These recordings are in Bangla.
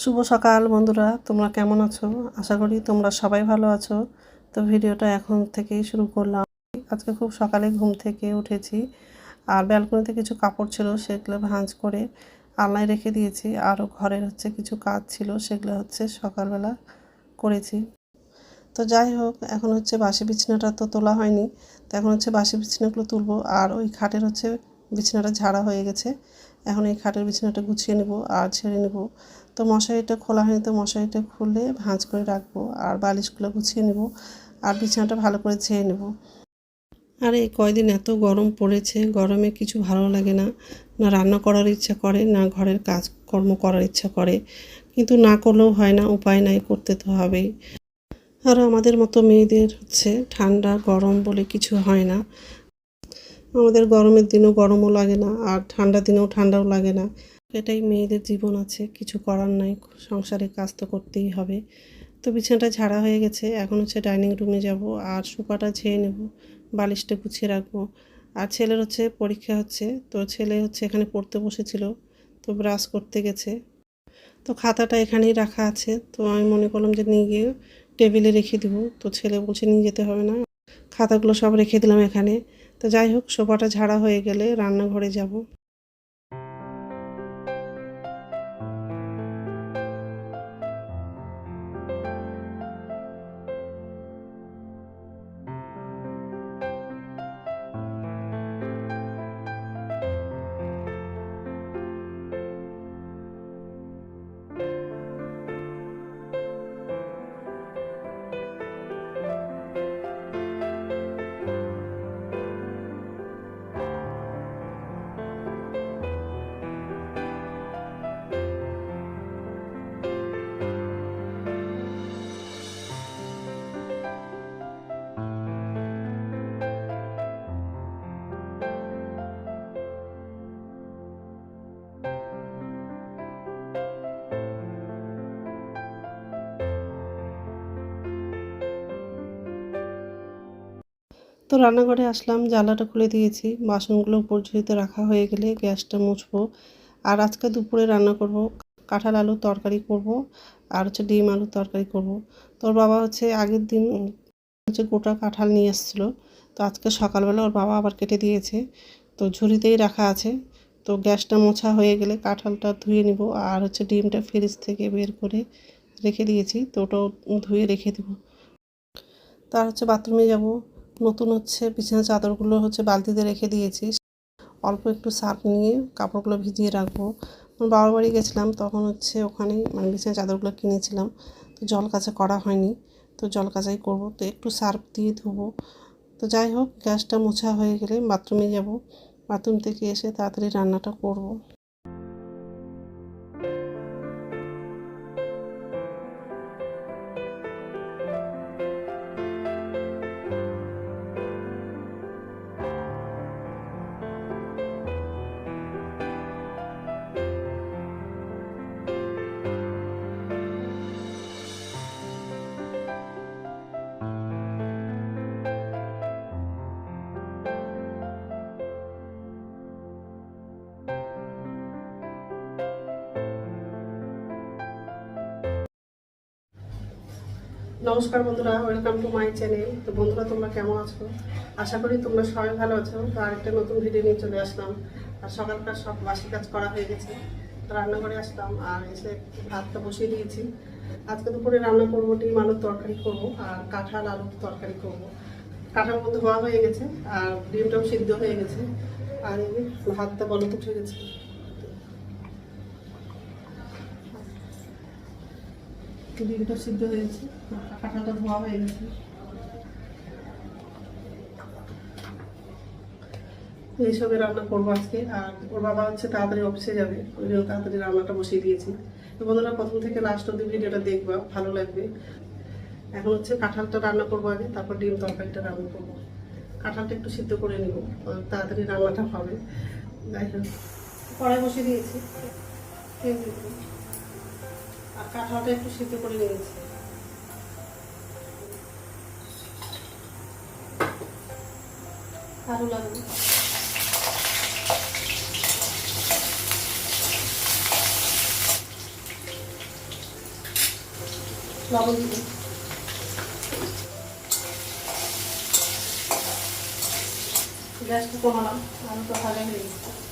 শুভ সকাল বন্ধুরা, তোমরা কেমন আছো? আশা করি তোমরা সবাই ভালো আছো। তো ভিডিওটা এখন থেকেই শুরু করলাম। আজকে খুব সকালে ঘুম থেকে উঠেছি। আর ব্যালকনিতে কিছু কাপড় ছিল, সেগুলো ভাঁজ করে আলনায় রেখে দিয়েছি। আরও ঘরের হচ্ছে কিছু কাজ ছিল, সেগুলো হচ্ছে সকালবেলা করেছি। তো যাই হোক, এখন হচ্ছে বাসি বিছানাটা তো তোলা হয়নি। তো এখন হচ্ছে বাসি বিছানাগুলো তুলবো। আর ওই খাটের হচ্ছে বিছানাটা ঝাড়া হয়ে গেছে। এখন এই খাটের বিছানাটা গুছিয়ে নেব আর ছেড়ে নেব। তো মশারিটা খোলা হয়নি, তো মশারিটা খুলে ভাঁজ করে রাখব আর বালিশগুলো গুছিয়ে নেব আর বিছানাটা ভালো করে ছেড়ে নেব। আর, এই কয়দিন এত গরম পড়েছে, গরমে কিছু ভালো লাগে না। না রান্না করার ইচ্ছা করে, না ঘরের কাজকর্ম করার ইচ্ছা করে। কিন্তু না করলেও হয় না, উপায় নাই, করতে তো হবেই। আর আমাদের মতো মেয়েদের হচ্ছে ঠান্ডা, গরম বলে কিছু হয় না। আমাদের গরমের দিনেও গরমও লাগে না, আর ঠান্ডা দিনেও ঠান্ডাও লাগে না। এটাই মেয়েদের জীবন আছে, কিছু করার নাই, সংসারে কাজ তো করতেই হবে। তো বিছানাটা ঝাড়া হয়ে গেছে, এখন হচ্ছে ডাইনিং রুমে যাব, আর সোফাটা ছেয়ে নেব, বালিশটা গুছিয়ে রাখব। আর ছেলের হচ্ছে পরীক্ষা হচ্ছে, তো ছেলে হচ্ছে এখানে পড়তে বসেছিল, তো ব্রাশ করতে গেছে। তো খাতাটা এখানেই রাখা আছে, তো আমি মনে করলাম যে নিয়ে গিয়ে টেবিলে রেখে দিব, তো ছেলে বলছে নিয়ে যেতে হবে না। খাতাগুলো সব রেখে দিলাম এখানে। তো যাই হোক সোফাটা ঝাড়া হয়ে গেলে রান্নাঘরে যাব। তো রান্নাঘরে আসলাম জ্বালাটা খুলে দিয়েছি। বাসনগুলো উপর ঝুড়িতে রাখা হয়ে গেলে গ্যাসটা মুছবো। আর আজকে দুপুরে রান্না করব, কাঁঠাল আলুর তরকারি করব আর হচ্ছে ডিম আলুর তরকারি করব। তোর বাবা হচ্ছে আগের দিন হচ্ছে গোটা কাঁঠাল নিয়ে এসেছিল। তো আজকে সকালবেলা ওর বাবা আবার কেটে দিয়েছে। তো ঝুড়িতেই রাখা আছে। তো গ্যাসটা মোছা হয়ে গেলে কাঁঠালটা ধুয়ে নিব আর হচ্ছে ডিমটা ফ্রিজ থেকে বের করে রেখে দিয়েছি। তো ওটাও ধুয়ে রেখে দেবো। তার হচ্ছে বাথরুমে যাব। নতুন হচ্ছে, বিছানা চাদরগুলো হচ্ছে বালতিতে রেখে দিয়েছি। অল্প একটু সার্ফ নিয়ে কাপড়গুলো ভিজিয়ে রাখব। বাবার বাড়ি গেছিলাম, তখন হচ্ছে ওখানে মানে বিছানা চাদরগুলো কিনেছিলাম। তো জল কাচা করা হয়নি, তো জল কাচাই করব। তো একটু সার্ফ দিয়ে ধুবো। তো যাই হোক, গ্যাসটা মোছা হয়ে গেলে বাথরুমে যাব। বাথরুম থেকে এসে তাড়াতাড়ি রান্নাটা করব। নমস্কার বন্ধুরা ওয়েলকাম টু মাই চ্যানেল তো বন্ধুরা, তোমরা কেমন আছো? আশা করি তোমরা সবাই ভালো আছো। তো আরেকটা নতুন ভিডিও নিয়ে চলে আসলাম। আর সকালকার সব বাসি কাজ করা হয়ে গেছে। তো রান্নাঘরে আসলাম আর এসে ভাতটা বসিয়ে দিয়েছি। আজকে দুপুরে রান্না করব ডিম, আলুর তরকারি করব আর কাঁঠাল আলুর তরকারি করব। কাঁঠাল মধ্যে হওয়া হয়ে গেছে আর ডিমটাও সিদ্ধ হয়ে গেছে। আর ভাতটা বলতে উঠে গেছে। ডিমটা সিদ্ধ হয়েছে কাঁঠালটা ধোয়া হয়ে গেছে। এইসবে রান্না করব আজকে। আর ওর বাবা হচ্ছে তাড়াতাড়ি অফিসে যাবে। ওই জন্য তাড়াতাড়ি রান্নাটা বসিয়ে দিয়েছি। তো প্রথম থেকে লাস্ট অব্দি ভিডিওটা দেখবা, ভালো লাগবে। এখন হচ্ছে কাঁঠালটা রান্না করব আগে, তারপর ডিম তরকারিটা রান্না করব। কাঁঠালটা একটু সিদ্ধ করে নিব তাড়াতাড়ি রান্নাটা হবে। যাই হোক, কড়াই বসিয়ে দিয়েছি। তেল। আর কাঁঠালটা একটু সিদ্ধ করে নিয়েছি। আরও লাগবে। লবণ দিবি গ্যাসটা কমালাম, আমি তো ভাজা হয়ে গেছে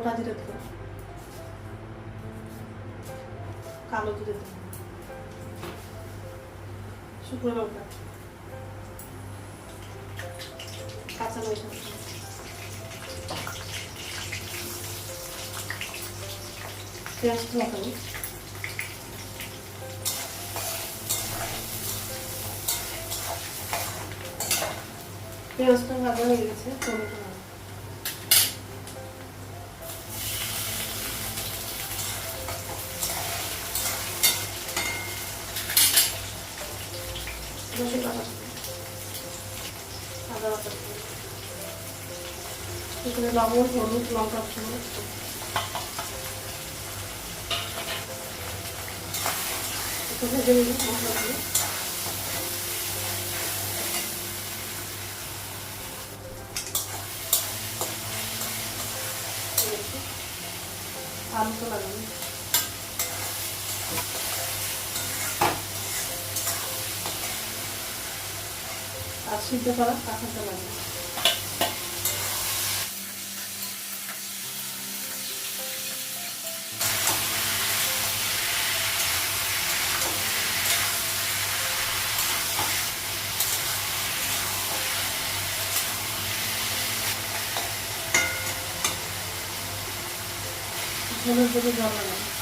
গোটা জিরে দেবো কালো জিরে দেবো শুকনো লঙ্কা কাঁচা লঙ্কা পেঁয়াজ লাগাবো পেঁয়াজটা ভাজা হয়ে গেছে, টমেটো রসুন বাটা দেবো। আদা বাটা দেবো। এখানে লবণ, হলুদ, লঙ্কা দেবো। একটু ভেজে নিবি, মশলা দিয়ে আলু তো লাগাবো সিদ্ধ করা কাঁচাটা লাগবে ঝোলের জন্য জল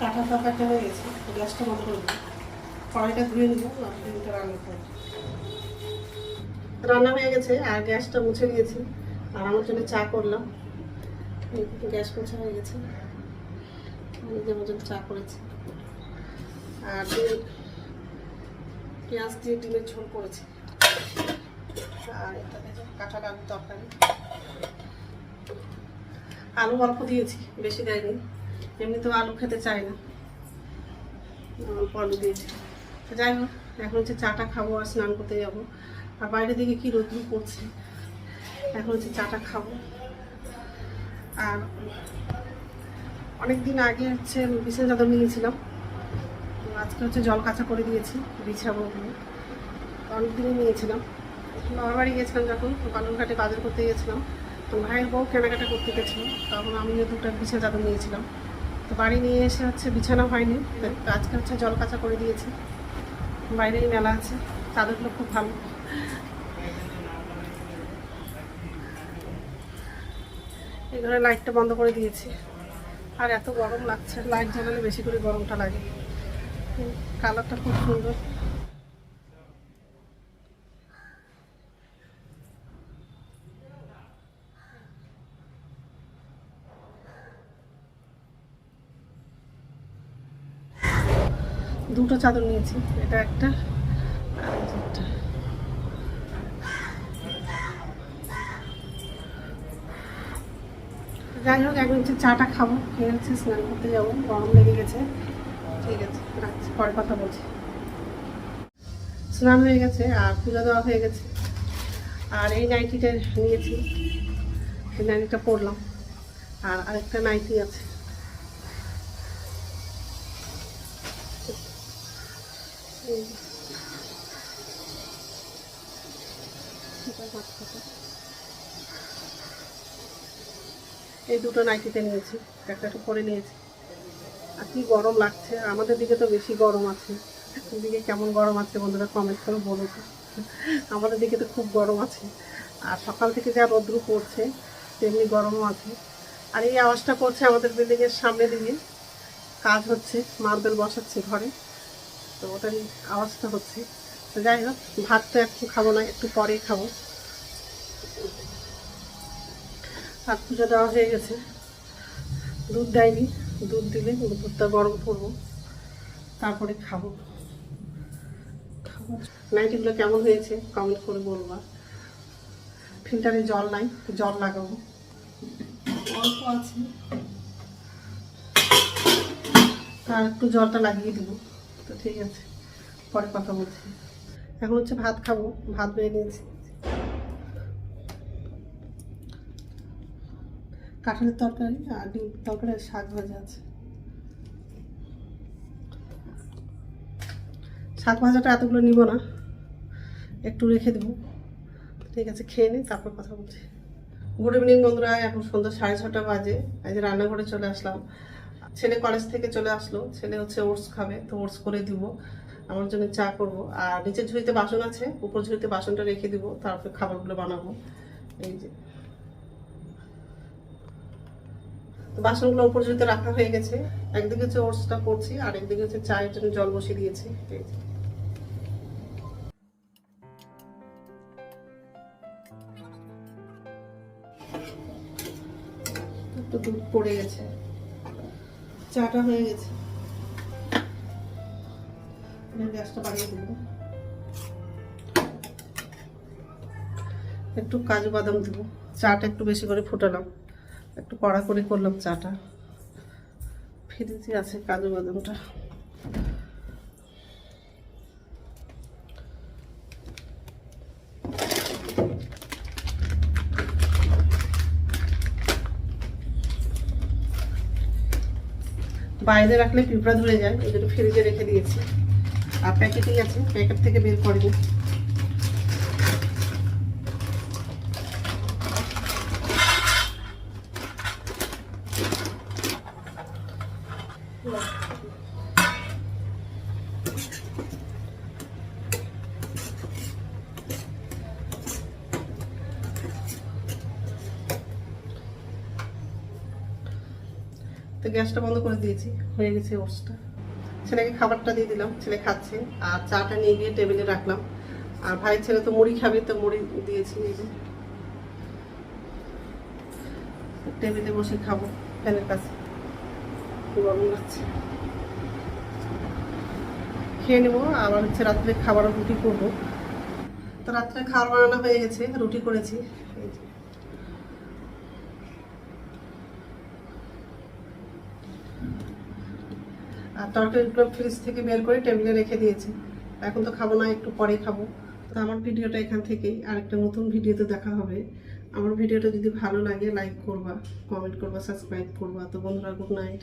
কাঁঠা তরকারিটা হয়ে গেছে গ্যাসটা বন্ধ করে কড়াইটা ধুয়ে নিব ডিমটা রান্না করব। রান্না হয়ে গেছে, আর গ্যাসটা মুছে দিয়েছি আর আমার জন্য চা করলাম। গ্যাস মোছা হয়ে গেছে। যে আমার জন্য চা করেছি। আর ডিম, পেঁয়াজ দিয়ে ডিমের ঝোল করেছি। আর এটা দেখো কাঁঠাল আলু তরকারি। আলু অল্প দিয়েছি, বেশি দেয়নি। এমনিতেও আলু খেতে চায় না। আলু দিয়েছি তো যাই হোক, এখন হচ্ছে চাটা খাব আর স্নান করতে যাব। আর বাইরে দিকে কি রোদ্রু পড়ছে। এখন হচ্ছে চাটা খাব। আর অনেক দিন আগে হচ্ছে বিছানা চাদর নিয়েছিলাম তো আজকে হচ্ছে জল কাঁচা করে দিয়েছি, বিছাবো ওগুলো। অনেক দিনই নিয়েছিলাম বাবার বাড়ি গেছিলাম যখন বালুরঘাটে বাজার করতে গেছিলাম তো ভাইয়ের বউ কেনাকাটা করতে গেছিল। তখন আমিও দুটো বিছানা চাদর নিয়েছিলাম তো বাড়ি নিয়ে এসে হচ্ছে বিছানা হয়নি আজকে হচ্ছে জল কাঁচা করে দিয়েছে। বাইরেই মেলা আছে চাদরগুলো খুব ভালো। এই ঘরে লাইটটা বন্ধ করে দিয়েছি। আর এত গরম লাগছে লাইট জ্বালালে বেশি করে গরমটা লাগে। কালারটা খুব সুন্দর। দুটো চাদর নিয়েছি। এটা একটা যাই হোক এখন হচ্ছে চাটা খাব, খেয়ে হচ্ছে স্নান করতে যাব, গরম লেগে গেছে। ঠিক আছে, রাখছি, পরে কথা বলছি। স্নান হয়ে গেছে, আর পুজো দেওয়া হয়ে গেছে। আর এই নাইটিটা নিয়েছি এই নাইটিটা পরলাম। আর আরেকটা নাইটি আছে। এই দুটো নাইটিতে নিয়েছি, একটা একটা করে নিয়েছি। আর কি গরম লাগছে, আমাদের দিকে তো বেশি গরম আছে। দিকে কেমন গরম আছে বন্ধুরা কমেন্ট করে বলো তো। আমাদের দিকে তো খুব গরম আছে। আর সকাল থেকে যা রৌদ্র পড়ছে, তেমনি গরমও আছে। আর এই আওয়াজটা করছে আমাদের বিল্ডিংয়ের সামনে দিকে কাজ হচ্ছে, মার্বেল বসাচ্ছে ঘরে। তো ওটারই আওয়াজটা হচ্ছে। তো যাই হোক, ভাত তো একটু খাব না, একটু পরেই খাব। হাত পুজো দেওয়া হয়ে গেছে। দুধ দেয়নি, দুধ দিলে দুধটা গরম করব, তারপরে খাব। খাব নাইটিগুলো কেমন হয়েছে কমেন্ট করে বলবা। ফিল্টারে জল নাই, জল লাগাবো। অল্প আছে। আর একটু জলটা লাগিয়ে দিব। তো ঠিক আছে, পরে কথা বলছি। এখন হচ্ছে ভাত খাব, ভাত বেড়ে নিয়েছি। কাঁঠালের তরকারি আর ডিম তরকারি শাক ভাজা আছে। শাক ভাজাটা এতগুলো নিব না, একটু রেখে দেবো। ঠিক আছে, খেয়ে নিই তারপর কথা বলছি। গুড ইভিনিং বন্ধুরা, এখন সন্ধ্যা সাড়ে ছটা বাজে যে রান্নাঘরে চলে আসলাম। ছেলে কলেজ থেকে চলে আসলো। ছেলে হচ্ছে ওটস খাবে, তো ওটস করে দিব। আমার জন্য চা করব। আর নিচের ঝুড়িতে বাসন আছে, উপর ঝুড়িতে বাসনটা রেখে দিব, তারপরে খাবারগুলো বানাবো। এই যে। বাসনগুলো উপর ঝুড়িতে রাখা হয়ে গেছে। একদিকে হচ্ছে ওটসটা করছি, আর একদিকে হচ্ছে চায়ের জন্য জল বসিয়ে দিয়েছি। একটু দুধ পড়ে গেছে। চাটা হয়ে গেছে। গ্যাসটা দেবো। একটু কাজু বাদাম দেবো। চাটা একটু বেশি করে ফুটালাম। একটু কড়া করে করলাম চাটা। ফিরিতে আছে কাজু বাদামটা। বাইরে রাখলে পিঁপড়া ধরে যায়, ওই জন্য ফ্রিজে রেখে দিয়েছি। আর প্যাকেটিং আছে, প্যাকেট থেকে বের করিনি তো গ্যাসটা বন্ধ করে দিয়েছি। হয়ে গেছে ওটসটা ছেলেকে খাবারটা দিয়ে দিলাম, ছেলে খাচ্ছে, আর চাটা নিয়ে গিয়ে টেবিলে রাখলাম। আর ভাই ছেলে তো মুড়ি খাবে, তো মুড়ি দিয়েছি যে। টেবিলে বসে খাব, ফ্যানের কাছে। গরম লাগছে। খেয়ে নেব, আবার হচ্ছে রাত্রে খাবার রুটি করব। তো রাত্রে খাবার বানানো হয়ে গেছে, রুটি করেছি। এই যে। আর তরকারিগুলো ফ্রিজ থেকে বের করে টেবিলে রেখে দিয়েছি। এখন তো খাব না, একটু পরে খাব। তো আমার ভিডিওটা এখান থেকেই। আর একটা নতুন ভিডিওতে দেখা হবে। আমার ভিডিওটা যদি ভালো লাগে লাইক করবা কমেন্ট করবা সাবস্ক্রাইব করবা। তো বন্ধুরা গুড নাইট